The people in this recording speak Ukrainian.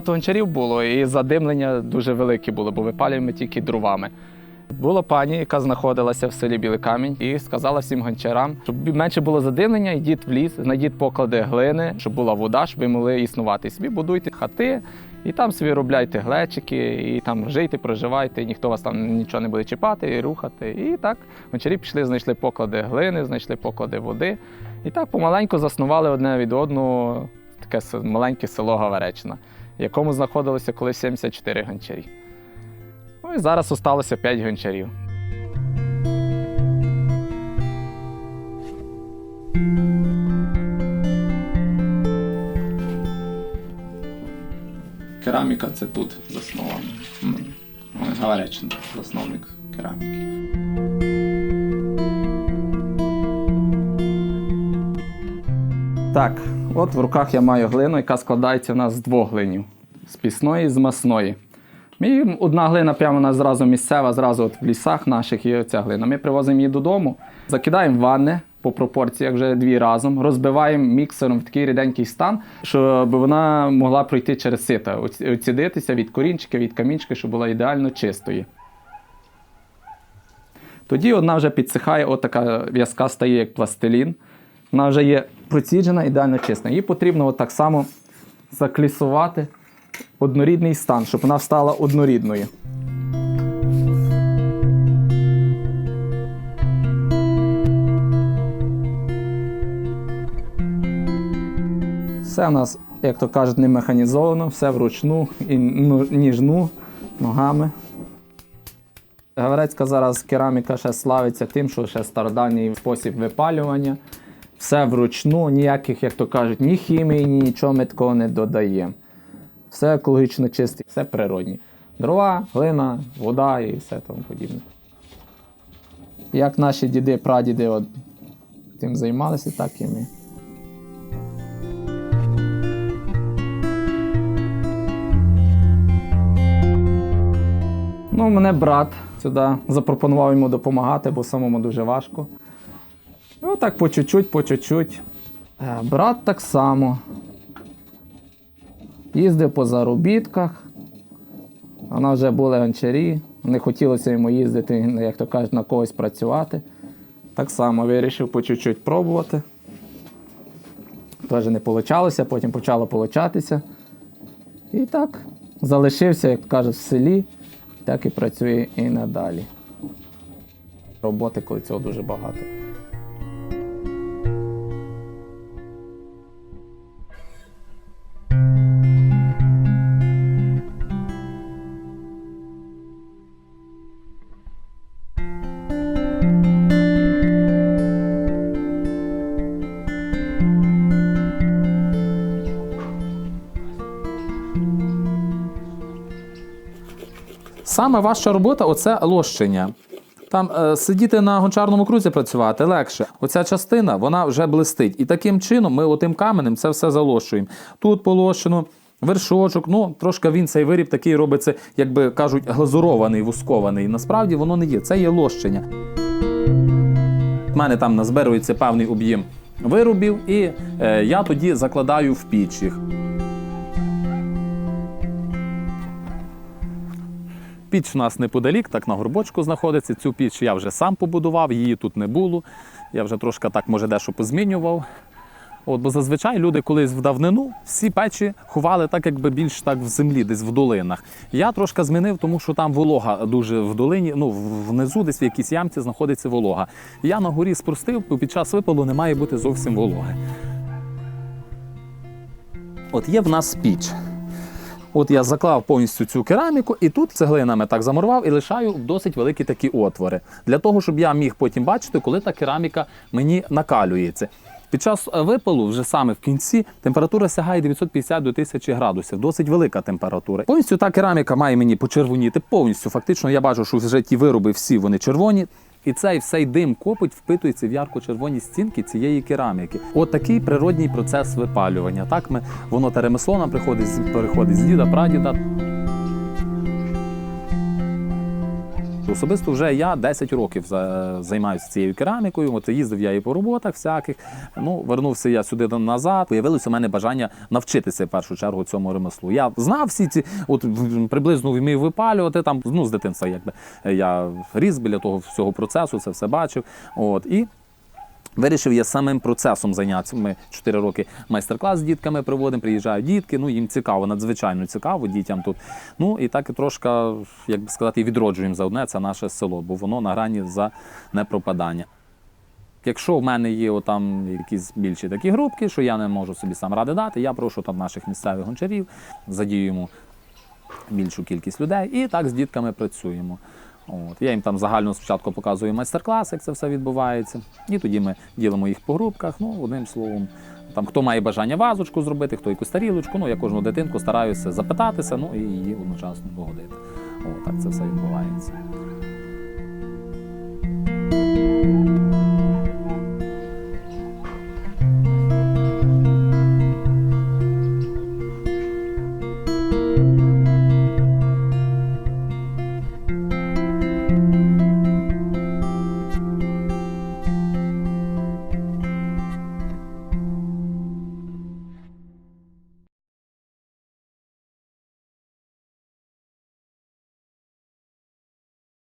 багато гончарів було, і задимлення дуже велике було, бо випалюємо тільки дровами. Була пані, яка знаходилася в селі Білий Камінь, і сказала всім гончарам, щоб менше було задимлення, йдіть в ліс, знайдіть поклади глини, щоб була вода, щоб ви могли існувати. Собі будуйте хати, і там собі робляйте глечики, і там жийте, проживайте, ніхто вас там нічого не буде чіпати і рухати. І так гончарі пішли, знайшли поклади глини, знайшли поклади води. І так помаленьку заснували одне від одного таке маленьке село Гаверечна, в якому знаходилося колись 74 гончарі. Ну і зараз осталося 5 гончарів. Кераміка це тут заснована. Гаверечна, засновник кераміки. Так, от в руках я маю глину, яка складається в нас з двох глинів: з пісної і з масної. І одна глина прямо у нас зразу місцева, зразу от в лісах наших є ця глина. Ми привозимо її додому, закидаємо в ванни по пропорціях вже дві разом, розбиваємо міксером в такий ріденький стан, щоб вона могла пройти через сито, оцідитися від корінчика, від камінчика, щоб була ідеально чистою. Тоді вона вже підсихає, от в'язка стає, як пластилін. Вона вже є проціджена, ідеально чиста. Її потрібно от так само заклісувати однорідний стан, щоб вона стала однорідною. Все у нас, як то кажуть, не механізовано, все вручну і ну, ніжну ногами. Гаврецька зараз кераміка ще славиться тим, що ще стародавній спосіб випалювання. Все вручну, ніяких, як то кажуть, ні хімії, ні нічого ми такого не додаємо. Все екологічно чисте, все природні. Дрова, глина, вода і все тому подібне. Як наші діди, прадіди от, тим займалися, так і ми. Ну, мене брат сюди запропонував йому допомагати, бо самому дуже важко. Ну, так по чуть-чуть, по чуть-чуть. Е, Брат так само. Їздив по заробітках. Вона вже були гончарі. Не хотілося йому їздити, як то кажуть, на когось працювати. Так само вирішив по чуть-чуть пробувати. Теж не вийшло, потім почало получатися. І так залишився, як кажуть, в селі, так і працює і надалі. Роботи, коли цього дуже багато. Саме важча робота оце лощення. Там е, сидіти на гончарному крузі працювати легше. Оця частина вона вже блистить. І таким чином ми отим каменем це все залощуємо. Тут полощено, вершочок, ну трошки він цей виріб такий робиться, як би кажуть, глазурований, вускований. Насправді воно не є. Це є лощення. У мене там назбирується певний об'єм виробів, і е, я тоді закладаю в піч їх. Піч у нас неподалік, так на горбочку знаходиться. Цю піч я вже сам побудував, її тут не було. Я вже трошки так, може, дещо позмінював. От, бо зазвичай люди колись в давнину всі печі ховали так, якби більш так в землі, десь в долинах. Я трошки змінив, тому що там волога дуже в долині, ну внизу, десь в якійсь ямці знаходиться волога. Я на горі спростив, бо під час випалу не має бути зовсім вологи. От є в нас піч. От я заклав повністю цю кераміку, і тут цеглинами так замурував і лишаю досить великі такі отвори. Для того, щоб я міг потім бачити, коли та кераміка мені накалюється. Під час е, випалу, вже саме в кінці, температура сягає 950 до 1000 градусів. Досить велика температура. Повністю та кераміка має мені почервоніти. Повністю, фактично, я бачу, що вже ті вироби всі вони червоні. І цей всей дим копоть впитується в ярко-червоні стінки цієї кераміки. От такий природній процес випалювання. Так ми воно те ремесло нам приходить переходить з діда, прадіда. Особисто вже я 10 років за- займаюся цією керамікою. От їздив я і по роботах всяких. Ну, вернувся я сюди назад. Появилося у мене бажання навчитися в першу чергу цьому ремеслу. Я знав всі ці, от приблизно вмів випалювати там, ну, з дитинства, якби я ріс біля того всього процесу, це все бачив. От і Вирішив я самим процесом зайнятися. Ми 4 роки майстер-клас з дітками проводимо, приїжджають дітки. Ну їм цікаво, надзвичайно цікаво дітям тут. Ну і так і трошки, як би сказати, відроджуємо за одне це наше село, бо воно на грані за непропадання. Якщо в мене є отам якісь більші такі групки, що я не можу собі сам ради дати, я прошу там наших місцевих гончарів, задіюємо більшу кількість людей і так з дітками працюємо. От. Я їм там загально спочатку показую майстер-клас, як це все відбувається. І тоді ми ділимо їх по групках. Ну, одним словом, там хто має бажання вазочку зробити, хто якусь тарілочку. Ну, я кожну дитинку стараюся запитатися, ну і її одночасно погодити. О, так це все відбувається.